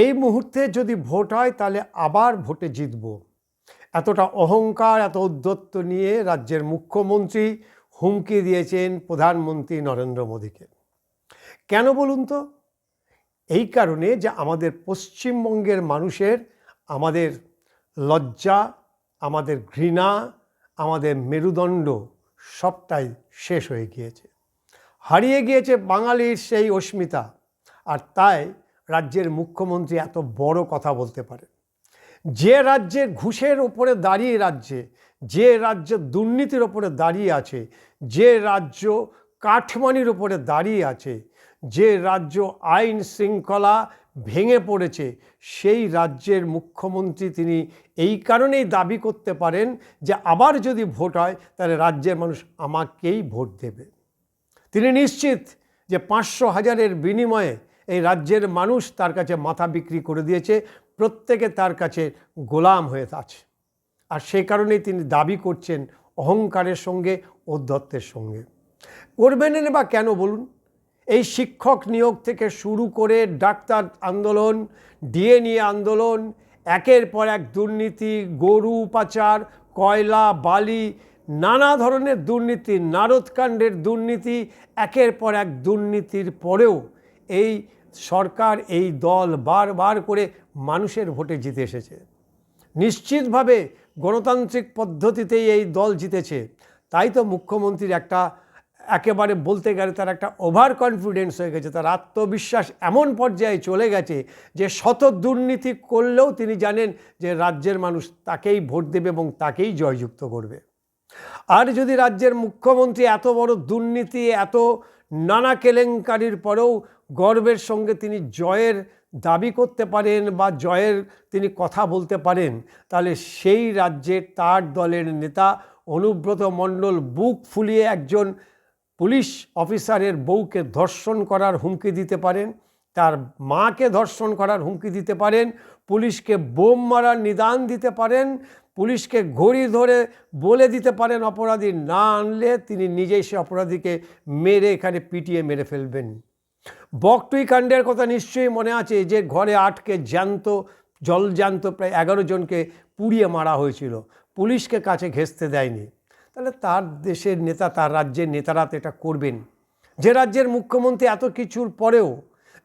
এই মুহূর্তে যদি ভোট হয়, তাহলে আবার ভোটে জিতব। এতটা অহংকার, এত উদ্যত্ত নিয়ে রাজ্যের মুখ্যমন্ত্রী হুমকি দিয়েছেন প্রধানমন্ত্রী নরেন্দ্র মোদীকে। কেন বলুন তো? এই কারণে যে আমাদের পশ্চিমবঙ্গের মানুষের আমাদের লজ্জা, আমাদের ঘৃণা, আমাদের মেরুদণ্ড সবটাই শেষ হয়ে গিয়েছে। হারিয়ে গিয়েছে বাঙালির সেই অস্মিতা। আর তাই রাজ্যের মুখ্যমন্ত্রী এত বড় কথা বলতে পারে যে রাজ্যে ঘুষের ওপরে দাঁড়িয়ে রাজ্যে, যে রাজ্য দুর্নীতির ওপরে দাঁড়িয়ে আছে, যে রাজ্য কাঠমানির ওপরে দাঁড়িয়ে আছে, যে রাজ্য আইন শৃঙ্খলা ভেঙে পড়েছে, সেই রাজ্যের মুখ্যমন্ত্রী তিনি এই কারণেই দাবি করতে পারেন যে আবার যদি ভোট হয়, তাহলে রাজ্যের মানুষ আমাকেই ভোট দেবে। তিনি নিশ্চিত যে পাঁচশো হাজারের বিনিময়ে এই রাজ্যের মানুষ তার কাছে মাথা বিক্রি করে দিয়েছে, প্রত্যেকে তার কাছে গোলাম হয়ে আছে। আর সেই কারণেই তিনি দাবি করছেন অহংকারের সঙ্গে ঔদ্ধত্যের সঙ্গে। করবেন বা কেন বলুন? এই শিক্ষক নিয়োগ থেকে শুরু করে ডাক্তার আন্দোলন, ডিএনএ আন্দোলন, একের পর এক দুর্নীতি, গরু পাচার, কয়লা, বালি, নানা ধরনের দুর্নীতি, নারদকাণ্ডের দুর্নীতি, একের পর এক দুর্নীতির পরেও এই সরকার, এই দল বারবার করে মানুষের ভোটে জিতে এসেছে। নিশ্চিতভাবে গণতান্ত্রিক পদ্ধতিতেই এই দল জিতেছে। তাই তো মুখ্যমন্ত্রীর একটা, একেবারে বলতে গেলে তার একটা ওভার কনফিডেন্স হয়ে গেছে, তার আত্মবিশ্বাস এমন পর্যায়ে চলে গেছে যে শত দুর্নীতি করলেও তিনি জানেন যে রাজ্যের মানুষ তাকেই ভোট দেবে এবং তাকেই জয়যুক্ত করবে। আর যদি রাজ্যের মুখ্যমন্ত্রী এত বড় দুর্নীতি, এত নানা কেলেঙ্কারির পরেও গর্বের সঙ্গে তিনি জয়ের দাবি করতে পারেন বা জয়ের তিনি কথা বলতে পারেন। তাহলে সেই রাজ্যে তার দলের নেতা অনুব্রত মণ্ডল বুক ফুলিয়ে একজন পুলিশ অফিসারের বউকে ধর্ষণ করার হুমকি দিতে পারেন। তার মাকে ধর্ষণ করার হুমকি দিতে পারেন, পুলিশকে বোম মারার নিদান দিতে পারেন, পুলিশকে ঘড়ি ধরে বলে দিতে পারেন অপরাধী না আনলে তিনি নিজেই সে অপরাধীকে মেরে এখানে পিটিয়ে মেরে ফেলবেন। বকটুই কাণ্ডের কথা নিশ্চয়ই মনে আছে, যে ঘরে আটকে জ্যান্ত জলজ্যান্ত প্রায় এগারো জনকে পুড়িয়ে মারা হয়েছিল। পুলিশকে কাছে ঘেঁচতে দেয়নি। তাহলে তার দেশের নেতা, তার রাজ্যের নেতারা তো এটা করবেন। যে রাজ্যের মুখ্যমন্ত্রী এত কিছুর পরেও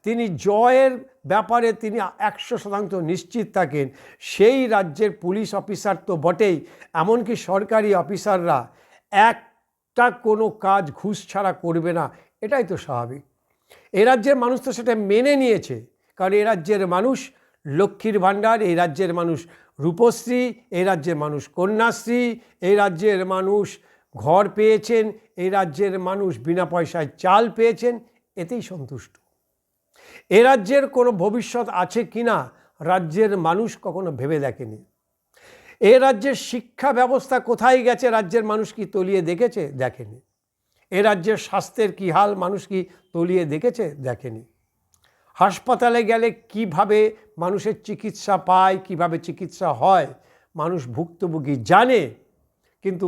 তিনি জয়ের ব্যাপারে তিনি একশো শতাংশ নিশ্চিত থাকেন। সেই রাজ্যের পুলিশ অফিসার তো বটেই, এমনকি সরকারি অফিসাররা একটা কোনো কাজ ঘুষ ছাড়া করবে না, এটাই তো স্বাভাবিক। এ রাজ্যের মানুষ তো সেটা মেনে নিয়েছে, কারণ এ রাজ্যের মানুষ লক্ষ্মীর ভাণ্ডার এই রাজ্যের মানুষ রূপশ্রী এই রাজ্যের মানুষ কন্যাশ্রী এই রাজ্যের মানুষ ঘর পেয়েছেন এই রাজ্যের মানুষ বিনা পয়সায় চাল পেয়েছেন, এতেই সন্তুষ্ট। এ রাজ্যের কোনো ভবিষ্যৎ আছে কি না, রাজ্যের মানুষ কখনো ভেবে দেখেনি। এ রাজ্যের শিক্ষা ব্যবস্থা কোথায় গেছে, রাজ্যের মানুষ কি তলিয়ে দেখেছে, দেখেনি। এ রাজ্যের স্বাস্থ্যের কী হাল, মানুষ কি তলিয়ে দেখেছে, দেখেনি। হাসপাতালে গেলে কীভাবে মানুষের চিকিৎসা পায়, কীভাবে চিকিৎসা হয়, মানুষ ভুক্তভোগী জানে, কিন্তু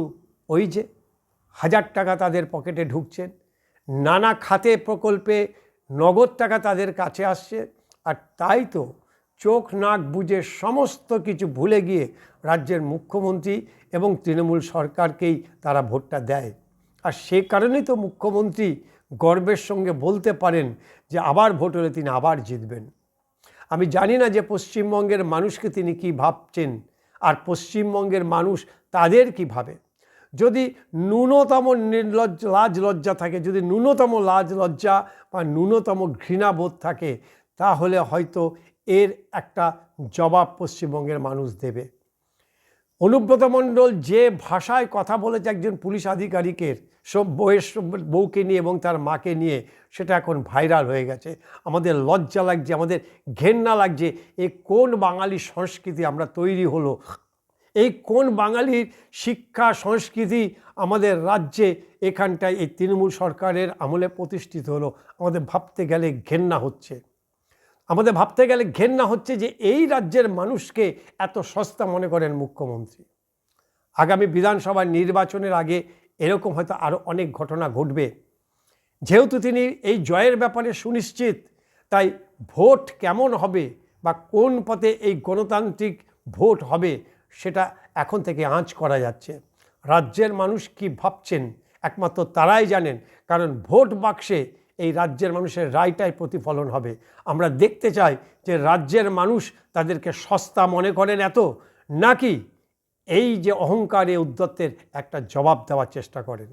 ওই যে হাজার টাকা তাদের পকেটে ঢুকছেন নানা খাতে প্রকল্পে নগদ টাকা তাদের কাছে আসছে, আর তাই তো চোখ নাক বুঝে সমস্ত কিছু ভুলে গিয়ে রাজ্যের মুখ্যমন্ত্রী এবং তৃণমূল সরকারকেই তারা ভোটটা দেয়। আর সে কারণেই তো মুখ্যমন্ত্রী গর্বের সঙ্গে বলতে পারেন যে আবার ভোট হলে তিনি আবার জিতবেন। আমি জানি না যে পশ্চিমবঙ্গের মানুষকে তিনি কি ভাবছেন, আর পশ্চিমবঙ্গের মানুষ তাদের কি ভাবে। যদি ন্যূনতম নির্লজ্জ লাজ লজ্জা থাকে, যদি ন্যূনতম লাজ লজ্জা বা ন্যূনতম ঘৃণাবোধ থাকে, তাহলে হয়তো এর একটা জবাব পশ্চিমবঙ্গের মানুষ দেবে। অনুব্রত মণ্ডল যে ভাষায় কথা বলেছে একজন পুলিশ আধিকারিকের, সব বউয়ের সব- বউকে নিয়ে এবং তার মাকে নিয়ে, সেটা এখন ভাইরাল হয়ে গেছে। আমাদের লজ্জা লাগছে, আমাদের ঘেন্না লাগছে, এ কোন বাঙালি সংস্কৃতি আমরা তৈরি হলো? এই কোন বাঙালির শিক্ষা, সংস্কৃতি আমাদের রাজ্যে? এখানটায় এই তৃণমূল সরকারের আমলে প্রতিষ্ঠিত হলো। আমাদের ভাবতে গেলে ঘেন্না হচ্ছে। আমাদের ভাবতে গেলে ঘেন্না হচ্ছে যে এই রাজ্যের মানুষকে এত সস্তা মনে করেন মুখ্যমন্ত্রী। আগামী বিধানসভা নির্বাচনের আগে এরকম হয়তো আরও অনেক ঘটনা ঘটবে। যেহেতু তিনি এই জয়ের ব্যাপারে সুনিশ্চিত, তাই ভোট কেমন হবে বা কোন পথে এই গণতান্ত্রিক ভোট হবে সেটা এখন থেকে আঁচ করা যাচ্ছে। রাজ্যের মানুষ কি ভাবছেন? একমাত্র তারাই জানেন, কারণ ভোট বাক্সে এই রাজ্যের মানুষের রায়টাই প্রতিফলন হবে। আমরা দেখতে চাই যে রাজ্যের মানুষ তাদেরকে সস্তা মনে করেন এত, নাকি এই যে অহংকারে উদ্যত্তের একটা জবাব দেওয়ার চেষ্টা করেন।